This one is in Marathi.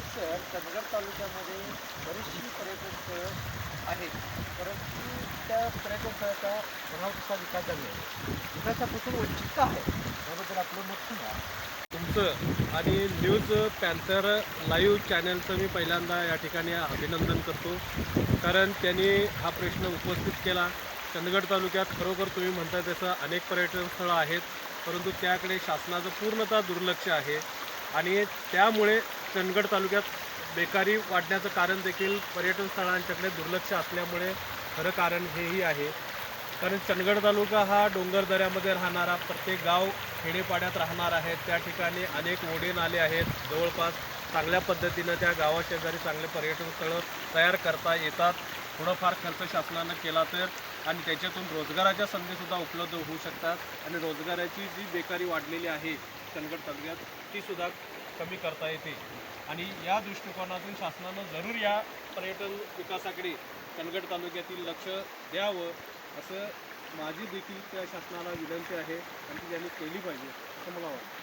सर चंदगड तालुक्यामध्ये बरीचशी पर्यटन स्थळं आहेत. परंतु त्या पर्यटन स्थळाचा म्हणावा तसा विकास झाला आहे. विकासापासून वंचित आहे. त्याबद्दल आपलं मत सांगा. तुमचं आणि न्यूज पॅन्थर लाईव्ह चॅनलचं मी पहिल्यांदा या ठिकाणी अभिनंदन करतो. कारण त्यांनी हा प्रश्न उपस्थित केला. चंदगड तालुक्यात खरोखर तुम्ही म्हणता तसं अनेक पर्यटन स्थळं आहेत. परंतु त्याकडे शासनाचं पूर्णतः दुर्लक्ष आहे. आणि त्यामुळे चंदगड तालुक्यात बेकारी वाढण्याचं कारण देखील पर्यटन स्थळांच्याकडे दुर्लक्ष असल्यामुळे खरं कारण हेही आहे. कारण चंदगड तालुका हा डोंगर दऱ्यामध्ये राहणारा प्रत्येक गाव खेडेपाड्यात राहणार आहे. त्या ठिकाणी अनेक ओढे नाले आहेत. जवळपास चांगल्या पद्धतीनं त्या गावाशेजारी चांगले पर्यटन स्थळं तयार करता येतात. थोडंफार खर्च शासनानं केला तर आणि त्याच्यातून रोजगाराच्या संधीसुद्धा उपलब्ध होऊ शकतात. आणि रोजगाराची जी बेकारी वाढलेली आहे चंदगड तालुक्यात तीसुद्धा कमी करता येते. आणि या दृष्टिकोनातून शासनानं जरूर या पर्यटन विकासाकडे कनगड तालुक्यातील लक्ष द्यावं असं माझी देखील त्या शासनाला विनंती आहे आणि ती त्यांनी केली पाहिजे असं मला वाटतं.